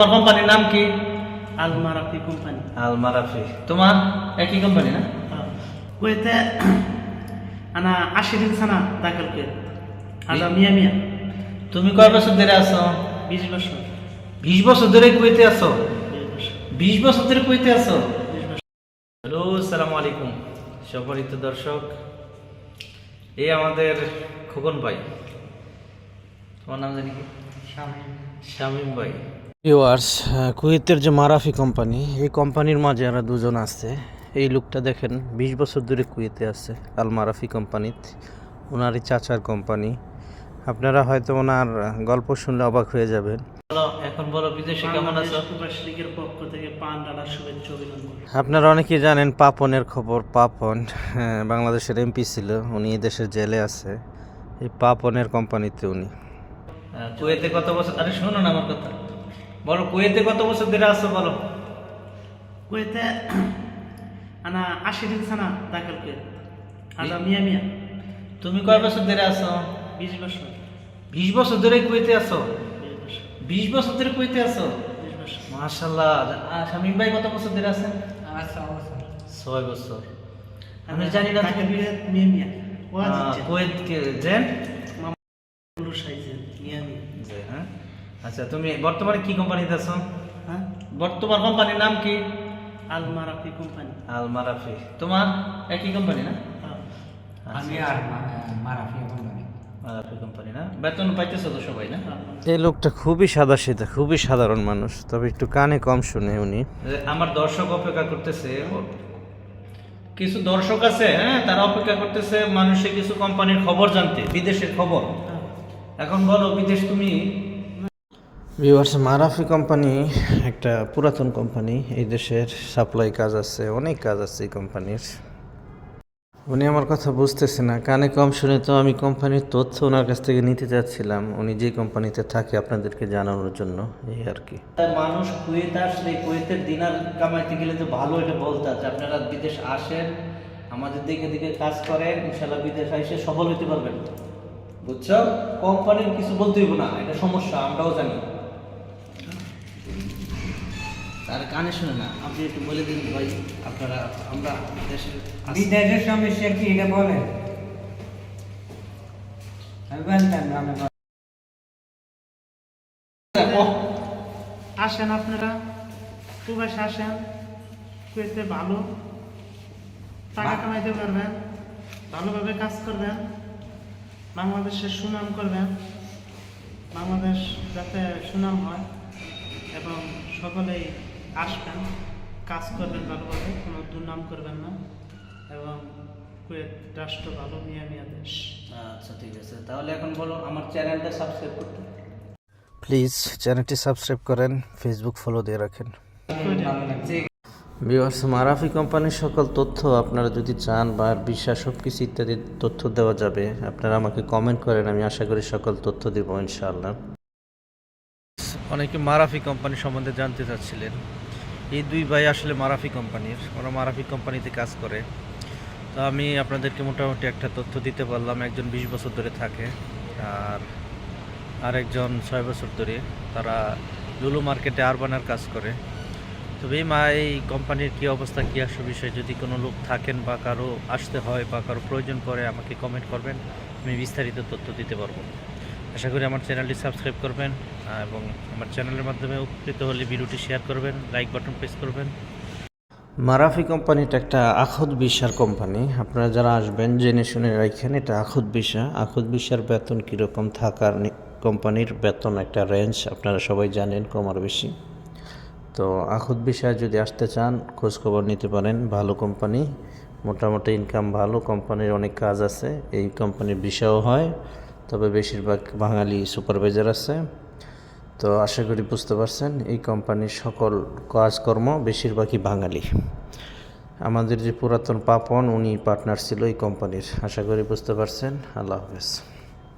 তোমার কোম্পানির নাম কি? আলমারাফি কোম্পানি। আলমারাফি তোমার একই কোম্পানি না? কুয়েতে আনা আশি দিন সানা দাখিল কুয়েত আদা মিয়া মিয়া। তুমি কয় বছর ধরে আছো? বিশ বছর। বিশ বছর ধরে কুয়েতে আছো? বিশ বছর। ধরে কুয়েতে আছো? হ্যালো আসসালামু আলাইকুম। সম্মানিত দর্শক এই আমাদের খোকন ভাই। তোমার নাম জানি কি? স্বামী শামিম ভাই। ভিউয়ার্স কুয়েতের যে মারাফি কোম্পানি এই কোম্পানির মাঝে আর দুজন আছে। এই লোকটা দেখেন বিশ বছর ধরে কুয়েতে আছে আল মারাফি কোম্পানিতে ওনারই চাচার কোম্পানি আপনারা হয়তো ওনার গল্প শুনলে অবাক হয়ে যাবেন। এখন বলো বিদেশে কেমন আছো? পক্ষ থেকে পান শুভেচ্ছা আপনারা অনেকেই জানেন পাপনের খবর পাপন হ্যাঁ, বাংলাদেশের এমপি ছিল উনি এই দেশের জেলে আছে। এই পাপনের কোম্পানিতে উনি। কুয়েতে কত বছর আরে শোনো না আমার কথা। বলো কুয়েতে কত বছর ধরে আছো বলো? কুয়েতে আনা আশি দিন সানা দাখিল কুয়েত আদা মিয়া মিয়া। তুমি কয় বছর ধরে আছো? বিশ বছর। বিশ বছর ধরে কুয়েতে আছো? বিশ বছর। ধরে কুয়েতে বছর। মাশাল্লাহ আর শামিম ভাই কত বছর ধরে আছেন ছয় বছর। আমি জানি না মিয়া মিয়া। কুয়েত জেন পুরো সাইজের মিয়া মিয়া জি, হ্যাঁ আচ্ছা তুমি বর্তমানে কি কোম্পানিতে আছো? হ্যাঁ? বর্তমান কোম্পানির নাম কি? আলমারাফি কোম্পানি আলমারাফি। তোমার? একই কোম্পানি না? হ্যাঁ। আমি আর মারাফি কোম্পানি না? বেতন পাইতেছো তো সবাই না? হ্যাঁ। এই লোকটা খুবই সাদা সিধা খুবই সাধারণ মানুষ। তবে একটু কানে কম শুনে উনি। আমার দর্শক অপেক্ষা করতেছে। কিছু দর্শক আছে হ্যাঁ তারা অপেক্ষা করতেছে মানুষের কিছু কোম্পানির খবর জানতে বিদেশের খবর। হ্যাঁ। এখন বলো বিদেশ তুমি ভিউয়ার্স মারাফি কোম্পানি একটা পুরাতন কোম্পানি এই দেশের সাপ্লাই কাজ আছে, অনেক কাজ আছে এই কোম্পানির উনি আমার কথা বুঝতেছে না, কানে কম শুনে তো আমি কোম্পানির তথ্য ওনার কাছ থেকে নিতে চাচ্ছিলাম। উনি যে কোম্পানিতে থাকে আপনাদেরকে জানানোর জন্য, এই আর কি। মানুষ কুয়েত আসলে কুয়েতের দিনার কামাইতে গেলে তো ভালো এটা বলতে আছে। আপনারা বিদেশ আসেন, আমাদের দিকে দিকে কাজ করেন ইনশাল্লাহ বিদেশ এসে সফল হতে পারবেন। বুঝছ? কোম্পানির কিছু বলতেই না, এটা সমস্যা, আমরাও জানি। তার কানে শুনে না আপনি একটু বলে দিন ভাই আপনারা আমরা দেশের বিদেশের সমস্যা কি এটা বলে? আমি বলতাম আমি আসেন আপনারা প্রবাসে আসেন কুয়েতে ভালো। টাকা কামাইতে পারবেন ভালোভাবে কাজ করবেন বাংলাদেশের সুনাম করবেন বাংলাদেশ যাতে সুনাম হয় এবং সকলেই আসবেন কাজ করবেন ভালোভাবে কোনো দুর্নাম করবেন না এবং কুয়েত রাষ্ট্র ভালো মিয়া মিয়া দেশ। আচ্ছা ঠিক আছে। তাহলে এখন বলো আমার চ্যানেলটা সাবস্ক্রাইব করতে। প্লিজ চ্যানেলটি সাবস্ক্রাইব করেন ফেসবুক ফলো দিয়ে রাখেন। ঠিক ভিউয়ার্স মারাফি কোম্পানির সকল তথ্য আপনারা যদি চান বা বিশ্বাস সব কিছু ইত্যাদি তথ্য দেওয়া যাবে আপনারা আমাকে কমেন্ট করেন আমি আশা করি সকল তথ্য দেব ইনশাআল্লাহ। অনেকে মারাফি কোম্পানি সম্বন্ধে জানতে চাচ্ছিলেন। এই দুই ভাই আসলে মারাফি কোম্পানির ওরা মারাফি কোম্পানিতে কাজ করে। তো আমি আপনাদেরকে মোটামুটি একটা তথ্য দিতে পারলাম, একজন বিশ বছর ধরে থাকে আর আরেকজন ছয় বছর ধরে তারা লুলু মার্কেটে আরবানার কাজ করে। তবে এই মা এই কোম্পানির কী অবস্থা, কী আসে বিষয়ে যদি কোনো লোক থাকেন বা কারও আসতে হয় বা কারও প্রয়োজন পড়ে আমাকে কমেন্ট করবেন, আমি বিস্তারিত তথ্য দিতে পারব। আশা করি আমার চ্যানেলটি সাবস্ক্রাইব করবেন এবং আমার চ্যানেলের মাধ্যমে উপকৃত হলে ভিডিওটি শেয়ার করবেন, লাইক বাটন প্রেস করবেন। মারাফি কোম্পানিটা একটা আখুদ বিশার কোম্পানি। আপনারা যারা আসবেন, জেনে শুনে রাখেন, এটা আখুদ বিশা আখুদ বিশার বেতন কীরকম থাকার কোম্পানির বেতন একটা রেঞ্জ আপনারা সবাই জানেন, কম আর বেশি। তো আখুদ বিষয়ে যদি আসতে চান, খোঁজখবর নিতে পারেন, ভালো কোম্পানি। মোটামুটি ইনকাম ভালো কোম্পানির অনেক কাজ আছে, এই কোম্পানির বিষয়ও হয়। তবে বেশিরভাগ বাঙালি সুপারভাইজার আছে। তো আশা করি বুঝতে পারছেন, এই কোম্পানির সকল কাজকর্ম বেশিরভাগই বাঙালি। আমাদের যে পুরাতন পাপন, উনি পার্টনার ছিল এই কোম্পানির আশা করি বুঝতে পারছেন। আল্লাহ হাফেজ।